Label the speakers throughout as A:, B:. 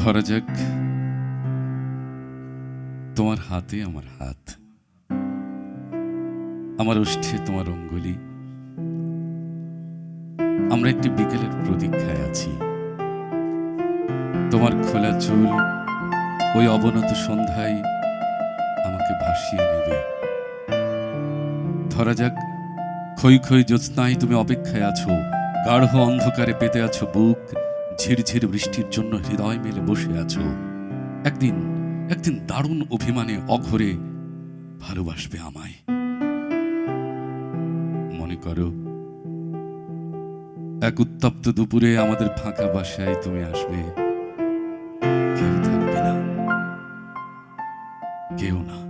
A: ধরা যাক, তোমার হাতে আমার হাত, আমার ওষ্ঠে তোমার অঙ্গুলি। আমরা একটি বিকেলের প্রতীক্ষায় আছি। তোমার খোলা চুল ওই অবনত সন্ধ্যায় আমাকে ভাসিয়ে নেবে। ধরা যাক খই খই জ্যোৎস্নায় তুমি অপেক্ষায় আছো, গাঢ় অন্ধকারে পেতে আছো বুক ঝিরঝির বৃষ্টির জন্য হৃদয় মেলে বসে আছো। একদিন একদিন দারুণ অভিমানে অঘরে ভালোবাসবে আমায়। মনে করো, এক উত্তপ্ত দুপুরে আমাদের ফাঁকা বাসায় তুমি আসবে। কেউ থাকবে না। কেউ না।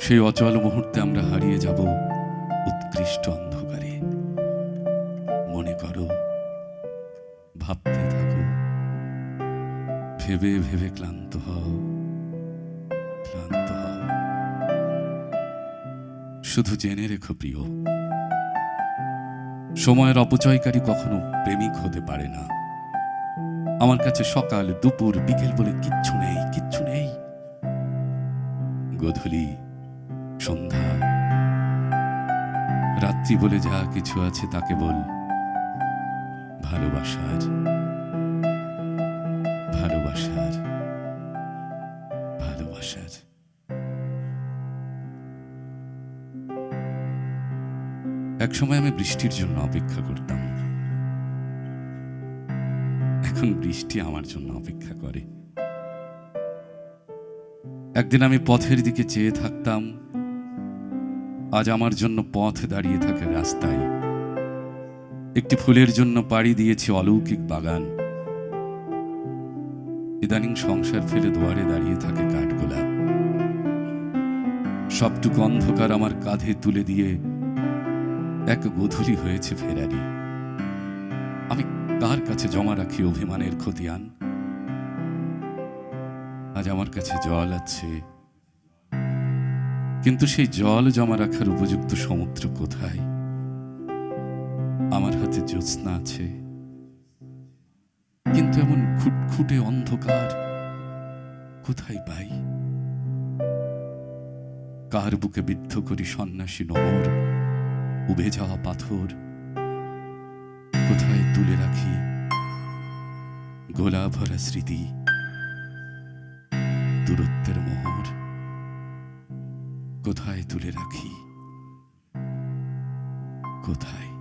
A: সেই অচল মুহূর্তে আমরা হারিয়ে যাব উৎকৃষ্ট অন্ধকারে। মনে করো ভাবতে থাকো। ভেবে ভেবে ক্লান্ত হও। ক্লান্ত হও। শুধু জেনে রেখো প্রিয়, সময়ের অপচয়কারী কখনো প্রেমিক হতে পারে না। আমার কাছে সকাল, দুপুর, বিকেল বলে কিচ্ছু নেই কিচ্ছু নেই। গোধূলি, সন্ধ্যা, রাত্রি বলে যা কিছু আছে তাকে বল ভালোবাসার ভালোবাসার ভালোবাসার। একসময় আমি বৃষ্টির জন্য অপেক্ষা করতাম। এখন বৃষ্টি আমার জন্য অপেক্ষা করে। একদিন আমি পথের দিকে চেয়ে থাকতাম। আজ আমার জন্য পথ দাঁড়িয়ে থাকে রাস্তায়। একটি ফুলের জন্য পাড়ি দিয়েছি অলৌকিক বাগান। ইদানিং সংসার ফেলে দুয়ারে দাঁড়িয়ে থাকে কাঠগোলাপ। সবটুকু অন্ধকার আমার কাঁধে তুলে দিয়ে এক গধূলি হয়েছে ফেরারি। আমি কার কাছে জমা রাখি অভিমানের খতিয়ান? আজ আমার কাছে জল আছে। কিন্তু সেই জল জমা রাখার উপযুক্ত সমুদ্র কোথায়? আমার হাতে জ্যোৎস্না আছে। কিন্তু এমন খুটখুটে অন্ধকার কোথায় পাই? কার বুকে বিদ্ধ করি সন্ন্যাসী নমর? উবে যাওয়া পাথর কোথায় তুলে রাখি গোলা ভরা স্মৃতি দূরত্বের মোহর? কোথায় তুলে রাখি? কোথায়